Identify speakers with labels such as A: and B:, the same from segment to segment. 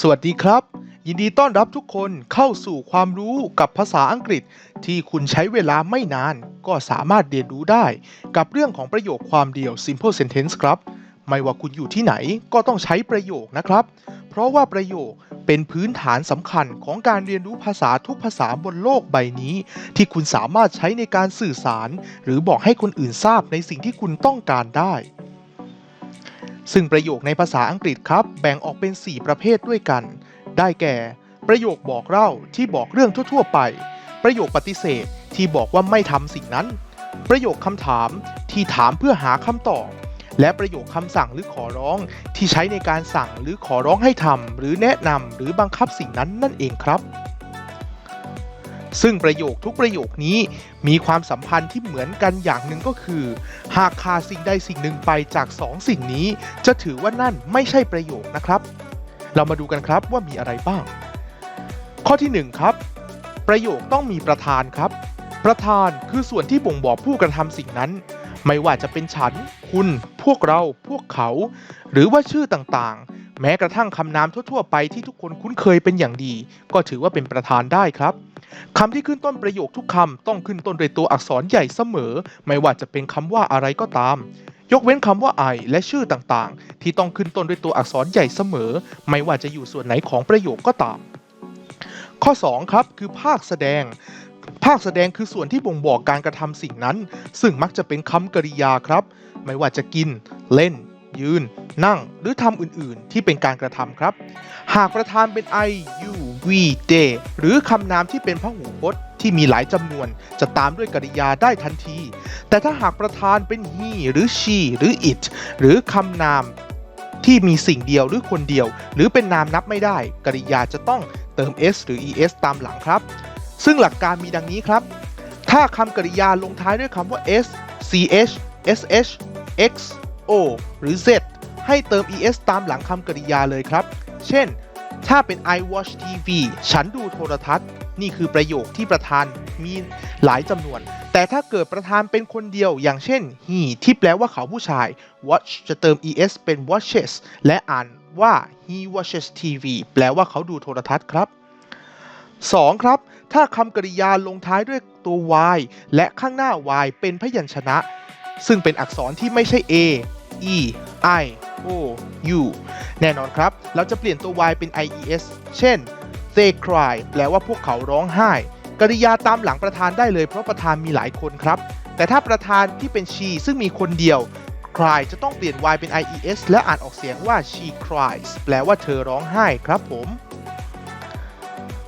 A: สวัสดีครับ ยินดีต้อนรับทุกคนเข้าสู่ความรู้กับภาษาอังกฤษ ที่คุณใช้เวลาไม่นาน ก็สามารถเรียนรู้ได้ กับเรื่องของประโยคความเดียว simple sentence ครับ ไม่ว่าคุณอยู่ที่ไหนก็ต้องใช้ประโยคนะครับ เพราะว่าประโยคเป็นพื้นฐานสำคัญของการเรียนรู้ภาษาทุกภาษาบนโลกใบนี้ ที่คุณสามารถใช้ในการสื่อสาร หรือบอกให้คนอื่นทราบในสิ่งที่คุณต้องการได้ ซึ่งประโยคในภาษาอังกฤษครับ แบ่งออกเป็น 4 ประเภทด้วยกัน ได้แก่ ประโยคบอกเล่าที่บอกเรื่องทั่ว ๆ ไป ประโยคปฏิเสธที่บอกว่าไม่ทำสิ่งนั้น ประโยคคำถามที่ถามเพื่อหาคำตอบ และประโยคคำสั่งหรือขอร้องที่ใช้ในการสั่งหรือขอร้องให้ทำหรือแนะนำหรือบังคับสิ่งนั้นนั่นเองครับ ซึ่งประโยคทุกประโยคนี้มีความสัมพันธ์ที่เหมือนกันอย่างหนึ่งก็คือ หากขาดสิ่งใดสิ่งหนึ่งไปจากสองสิ่งนี้ จะถือว่านั่นไม่ใช่ประโยคนะครับ เรามาดูกันครับว่ามีอะไรบ้าง ข้อที่ 1 ครับ ประโยคต้องมีประธานครับ ประธานคือส่วนที่บ่งบอกผู้กระทำสิ่งนั้น ไม่ว่าจะเป็นฉัน คุณ พวกเรา พวกเขา หรือว่าชื่อต่างๆ แม้กระทั่งคำนามทั่วๆไปที่ทุกคนคุ้นเคยเป็นอย่างดี ก็ถือว่าเป็นประธานได้ครับคำที่ขึ้นต้นประโยคทุกคำต้องขึ้นต้นด้วยตัวอักษรใหญ่เสมอ ไม่ว่าจะเป็นคำว่าอะไรก็ตาม ยกเว้นคำว่า I และชื่อต่างๆ ที่ต้องขึ้นต้นด้วยตัวอักษรใหญ่เสมอ ไม่ว่าจะอยู่ส่วนไหนของประโยคก็ตาม ข้อ 2 ครับคือภาคแสดง ภาคแสดงคือส่วนที่บ่งบอกการกระทำสิ่งนั้น ซึ่งมักจะเป็นคำกริยาครับ ไม่ว่าจะกิน เล่น ยืน นั่งหรือทำอื่นๆ ที่เป็นการกระทำครับ หากประธานเป็น I you we they หรือคำนามที่เป็นพหูพจน์ที่มีหลายจำนวน จะตามด้วยกริยาได้ทันที แต่ถ้าหากประธานเป็น he หรือ she หรือ it หรือคำนามที่มีสิ่งเดียวหรือคนเดียว หรือเป็นนามนับไม่ได้ กริยาจะต้องเติม s หรือ es ตามหลังครับ ซึ่งหลักการมีดังนี้ครับ ถ้าคำกริยาลงท้ายด้วยคำว่า s ch sh x o หรือ z ให้เติม es ตามหลังคำกริยาเลยครับ เช่น ถ้าเป็น I watch TV ฉันดูโทรทัศน์ นี่คือประโยคที่ประธานมีหลายจำนวน แต่ถ้าเกิดประธานเป็นคนเดียว อย่างเช่น he ที่แปลว่าเขาผู้ชาย watch จะเติม es เป็น watches และอ่านว่า he watches TV แปลว่าเขาดูโทรทัศน์ครับ 2. ครับ ถ้าคำกริยาลงท้ายด้วยตัว y และข้างหน้า y เป็นพยัญชนะ ซึ่งเป็นอักษรที่ไม่ใช่ a e i o u แน่นอนครับ เราจะเปลี่ยนตัว y เป็น ies เช่น they cry แปลว่าพวกเขาร้องไห้ กริยาตามหลังประธานได้เลยเพราะประธานมีหลายคนครับ แต่ถ้าประธานที่เป็น she ซึ่งมีคนเดียว cry จะต้องเปลี่ยน y เป็น ies และอ่านออกเสียงว่า she cries แปลว่าเธอร้องไห้ครับผม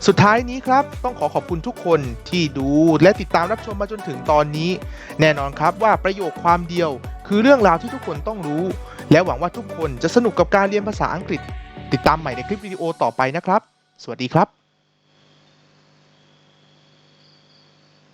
A: สุดท้ายนี้ครับ ต้องขอขอบคุณทุกคนที่ดูและติดตามรับชมมาจนถึงตอนนี้ แน่นอนครับว่าประโยคความเดียว คือเรื่องราวที่ทุกคนต้องรู้ และหวังว่าทุกคนจะสนุกกับการเรียนภาษาอังกฤษ ติดตามใหม่ในคลิปวิดีโอต่อไปนะครับ สวัสดีครับ